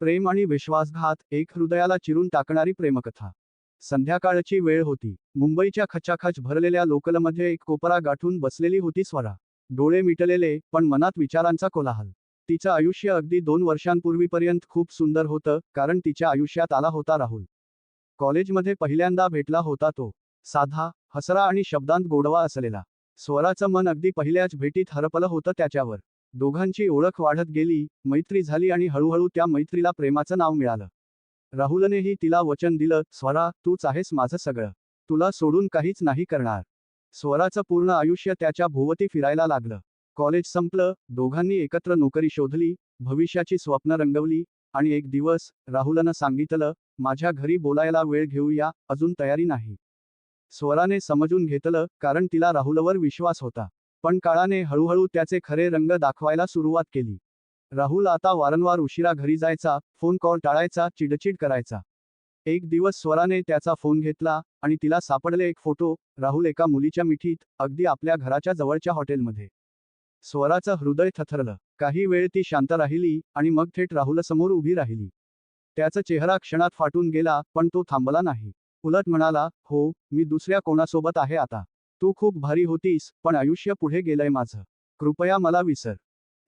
प्रेम आणि विश्वासघात एक हृदयाला चिरून टाकणारी प्रेमकथा. संध्याकाळची वेळ होती. मुंबईच्या खचाखच भरलेल्या लोकलमध्ये एक कोपरा गाठून बसलेली होती स्वरा. डोळे मिटलेले पण मनात विचारांचा कोलाहल. तिचं आयुष्य अगदी दोन वर्षांपूर्वीपर्यंत खूप सुंदर होतं कारण तिच्या आयुष्यात आला होता राहुल. कॉलेजमध्ये पहिल्यांदा भेटला होता तो. साधा हसरा आणि शब्दांत गोडवा असलेला. स्वराचं मन अगदी पहिल्याच भेटीत हरपलं होतं त्याच्यावर. दोघांची ओळख वाढत गेली मैत्री झाली आणि हळूहळू त्या मैत्रीला प्रेमाचं नाव मिळालं. राहुलनेही तिला वचन दिलं स्वरा तूच आहेस माझं सगळं. तुला सोडून काहीच नाही करणार. स्वराचं पूर्ण आयुष्य त्याच्या भोवती फिरायला लागलं. कॉलेज संपलं दोघांनी एकत्र नोकरी शोधली भविष्याची स्वप्न रंगवली आणि एक दिवस राहुलनं सांगितलं माझ्या घरी बोलायला वेळ घेऊया अजून तयारी नाही. स्वराने समजून घेतलं कारण तिला राहुलवर विश्वास होता. पण काळाने हळूहळू त्याचे खरे रंग दाखवायला सुरुवात केली. राहुल आता वारंवार उशिरा घरी जायचा फोन कॉल टाळायचा चिडचिड करायचा. एक दिवस स्वराने त्याचा फोन घेतला आणि तिला सापडले एक फोटो राहुल एका मुलीच्या मिठीत अगदी आपल्या घराच्या जवळच्या हॉटेलमध्ये. स्वराचं हृदय थथरलं काही वेळ ती शांत राहिली आणि मग थेट राहुलसमोर उभी राहिली. त्याचा चेहरा क्षणात फाटून गेला पण तो थांबला नाही. उलट म्हणाला हो मी दुसऱ्या कोणासोबत आहे आता? तू खूप भारी होतीस पण आयुष्य पुढे गेलंय माझं. कृपया मला विसर.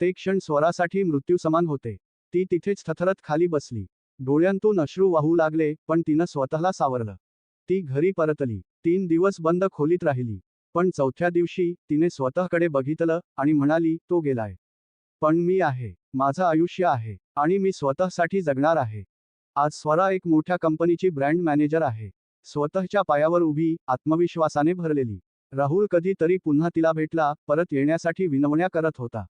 ते क्षण स्वरासाठी मृत्यू समान होते. ती तिथेच थथरत खाली बसली. डोळ्यांतून अश्रू वाहू लागले पण तिनं स्वतःला सावरलं. ती घरी परतली. तीन दिवस बंद खोलीत राहिली. पण चौथ्या दिवशी तिने स्वतःकडे बघितलं आणि म्हणाली तो गेलाय. पण मी आहे. माझं आयुष्य आहे. आणि मी स्वतःसाठी जगणार आहे. आज स्वरा एक मोठ्या कंपनीची ब्रँड मॅनेजर आहे. स्वतःच्या पायावर उभी आत्मविश्वासाने भरलेली. राहुल कधीतरी पुन्हा तिला भेटला परत येण्यासाठी विनवण्या करत होता.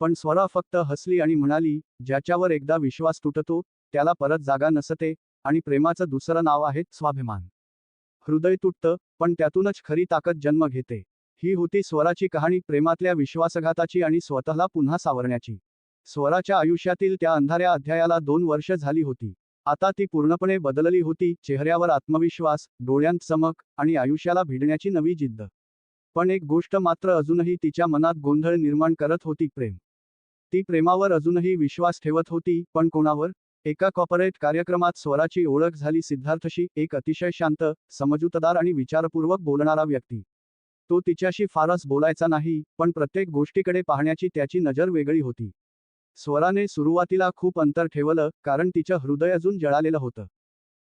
पण स्वरा फक्त हसली आणि म्हणाली ज्याच्यावर एकदा विश्वास तुटतो त्याला परत जागा नसते आणि प्रेमाचं दुसरं नाव आहे स्वाभिमान. हृदय तुटतं पण त्यातूनच खरी ताकद जन्म घेते. ही होती स्वराची कहाणी प्रेमातल्या विश्वासघाताची आणि स्वतःला पुन्हा सावरण्याची. स्वराच्या आयुष्यातील त्या अंधाऱ्या अध्यायाला दोन वर्ष झाली होती. आता ती पूर्णपणे बदलली होती चेहऱ्यावर आत्मविश्वास डोळ्यांत चमक आणि आयुष्याला भिडण्याची नवी जिद्द. पण एक गोष्ट मात्र अजूनही तिच्या मनात गोंधळ निर्माण करत होती प्रेम. ती प्रेमावर अजूनही विश्वास ठेवत होती पण कोणावर? एका कॉर्पोरेट कार्यक्रमात स्वराची ओळख झाली सिद्धार्थशी एक अतिशय शांत समजूतदार आणि विचारपूर्वक बोलणारा व्यक्ती. तो तिच्याशी फारच बोलायचा नाही पण प्रत्येक गोष्टीकडे पाहण्याची त्याची नजर वेगळी होती. स्वराने सुरुवातीला खूप अंतर ठेवलं कारण तिचं हृदय अजून जळालेलं होतं.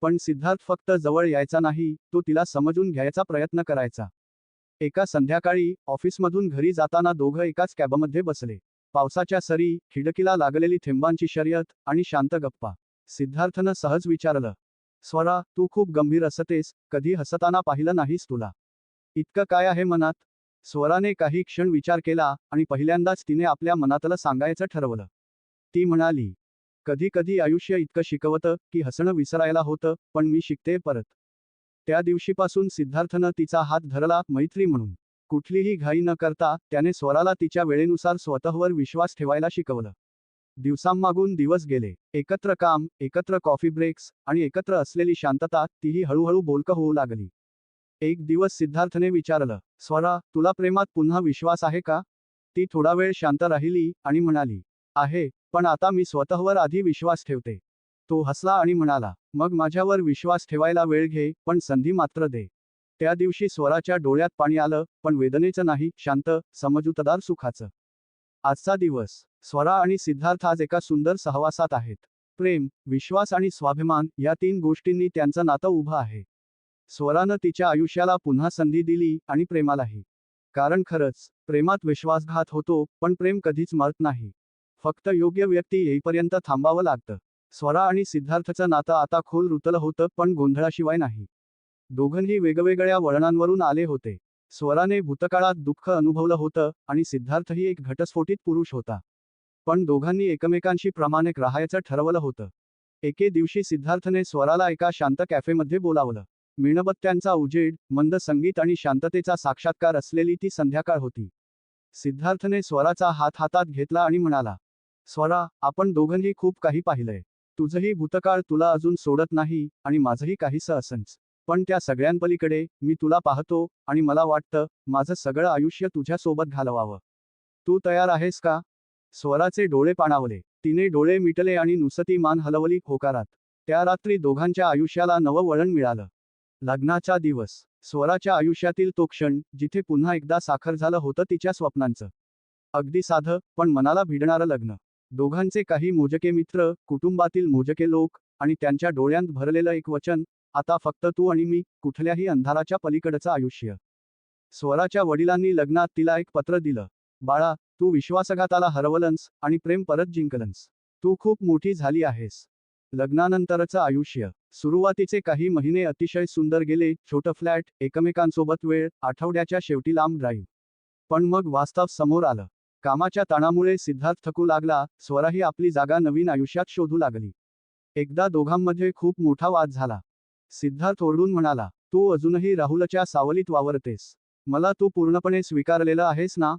पण सिद्धार्थ फक्त जवळ यायचा नाही तो तिला समजून घ्यायचा प्रयत्न करायचा. एका संध्याकाळी ऑफिसमधून घरी जाताना दोघं एकाच कॅबमध्ये बसले. पावसाच्या सरी खिडकीला लागलेली थेंबांची शर्यत आणि शांत गप्पा. सिद्धार्थनं सहज विचारलं स्वरा तू खूप गंभीर असतेस कधी हसताना पाहिलं नाहीस तुला. इतकं काय आहे मनात? स्वराने काही क्षण विचार केला आणि पहिल्यांदाच तिने आपल्या मनातलं सांगायचं ठरवलं. ती म्हणाली कधी कधी आयुष्य इतकं शिकवतं की हसणं विसरायला होतं पण मी शिकते परत. त्या दिवशीपासून सिद्धार्थनं तिचा हात धरला मैत्री म्हणून. कुठलीही घाई न करता त्याने स्वराला तिच्या वेळेनुसार स्वतःवर विश्वास ठेवायला शिकवलं. दिवसांमागून दिवस गेले. एकत्र काम एकत्र कॉफी ब्रेक्स आणि एकत्र असलेली शांतता तीही हळूहळू बोलकं होऊ लागली. एक दिवस सिद्धार्थने विचारलं स्वरा तुला प्रेमात पुन्हा विश्वास आहे का? ती थोडा वेळ शांत राहिली आणि म्हणाली आहे पण आता मी स्वतःवर आधी विश्वास ठेवते. तो हसला आणि म्हणाला मग माझ्यावर विश्वास ठेवायला वेळ घे पण संधी मात्र दे. त्या दिवशी स्वराच्या डोळ्यात पाणी आलं पण वेदनेचं नाही शांत समजूतदार सुखाचं. आजचा दिवस. स्वरा आणि सिद्धार्थ आज एका सुंदर सहवासात आहेत. प्रेम विश्वास आणि स्वाभिमान या तीन गोष्टींनी त्यांचं नातं उभं आहे. स्वरानं तिच्या आयुष्याला पुन्हा संधी दिली आणि प्रेमालाही कारण खरंच प्रेमात विश्वासघात होतो पण प्रेम कधीच मरत नाही. फक्त योग्य व्यक्ती येईपर्यंत थांबावं लागतं. स्वरा आणि सिद्धार्थचं नातं आता खोल रुतलं होतं पण गोंधळाशिवाय नाही. दोघंही वेगवेगळ्या वळणांवरून आले होते. स्वराने भूतकाळात दुःख अनुभवलं होतं आणि सिद्धार्थही एक घटस्फोटित पुरुष होता. पण दोघांनी एकमेकांशी प्रामाणिक राहायचं ठरवलं होतं. एके दिवशी सिद्धार्थने स्वराला एका शांत कॅफेमध्ये बोलावलं. मेणबत्त्यांचा उजेड मंद संगीत आणि शांततेचा साक्षात्कार असलेली ती संध्याकाळ होती. सिद्धार्थने स्वराचा हात हातात घेतला आणि म्हणाला स्वरा आपण दोघंही खूप काही पाहिलंय. तुझंही भूतकाळ तुला अजून सोडत नाही आणि माझंही काहीसं असंच. पण त्या सगळ्यांपलीकडे मी तुला पाहतो आणि मला वाटतं माझं सगळं आयुष्य तुझ्यासोबत घालवावं. तू तयार आहेस का? स्वराचे डोळे पाणावले. तिने डोळे मिटले आणि नुसती मान हलवली होकारात. त्या रात्री दोघांच्या आयुष्याला नवं वळण मिळालं. लग्नाचा दिवस. स्वराच्या आयुष्यातील तो क्षण जिथे पुन्हा एकदा साखर झालं होतं तिच्या स्वप्नांचं. अगदी साधं पण मनाला भिडणारं लग्न. दोघांचे काही मोजके मित्र कुटुंबातील मोजके लोक आणि त्यांच्या डोळ्यांत भरलेलं एक वचन आता फक्त तू आणि मी कुठल्याही अंधाराच्या पलीकडचं आयुष्य. स्वराच्या वडिलांनी लग्नात तिला एक पत्र दिलं. बाळा तू विश्वासघाताला हरवलंस आणि प्रेम परत जिंकलंस. तू खूप मोठी झाली आहेस. लग्नानंतरचं आयुष्य. सुरुवातीचे काही महिने अतिशय सुंदर गेले छोटं फ्लॅट एकमेकांसोबत वेळ आठवड्याच्या शेवटी लांब ड्राईव्ह पण मग वास्तव समोर आलं. कामाच्या ताणामुळे सिद्धार्थ थकू लागला स्वराही आपली जागा नवीन आयुष्यात शोधू लागली. एकदा दोघांमध्ये खूप मोठा वाद झाला. सिद्धार्थ ओरडून म्हणाला तू अजूनही राहुलच्या सावलीत वावरतेस. मला तू पूर्णपणे स्वीकारलेलं आहेस ना?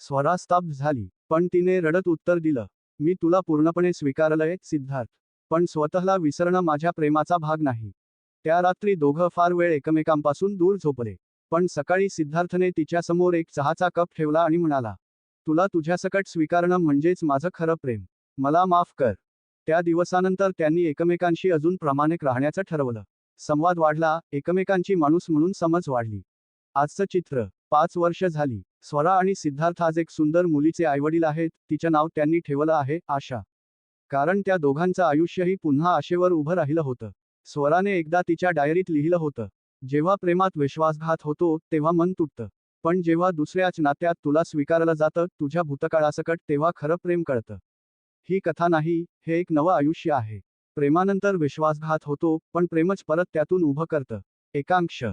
स्वरा स्तब्ध झाली पण तिने रडत उत्तर दिलं मी तुला पूर्णपणे स्वीकारलंय सिद्धार्थ. पण स्वतःला विसरणं माझ्या प्रेमाचा भाग नाही. त्या रात्री दोघं फार वेळ एकमेकांपासून दूर झोपले. पण सकाळी सिद्धार्थने तिच्यासमोर एक चहाचा कप ठेवला आणि म्हणाला तुला तुझ्यासकट स्वीकारणं म्हणजेच माझं खरं प्रेम. मला माफ कर. त्या दिवसानंतर त्यांनी एकमेकांशी अजून प्रामाणिक राहण्याचं ठरवलं. संवाद वाढला एकमेकांची माणूस म्हणून समज वाढली. आजचं चित्र पाच वर्ष झाली. स्वरा आणि सिद्धार्थ आज एक सुंदर मुलीचे आईवडील आहेत तिचं नाव त्यांनी ठेवलं आहे आशा. कारण त्या दोघांचं आयुष्यही पुन्हा आशेवर उभं राहिलं होतं. स्वराने एकदा तिच्या डायरीत लिहिलं होतं जेव्हा प्रेमात विश्वासघात होतो तेव्हा मन तुटतं. पण जेव्हा दुसऱ्याच नात्यात तुला स्वीकारलं जातं तुझ्या भूतकाळासकट तेव्हा खरं प्रेम कळतं. ही कथा नाही हे एक नवं आयुष्य आहे. प्रेमानंतर विश्वासघात होतो पण प्रेमच परत त्यातून उभं करतं. एकांक्ष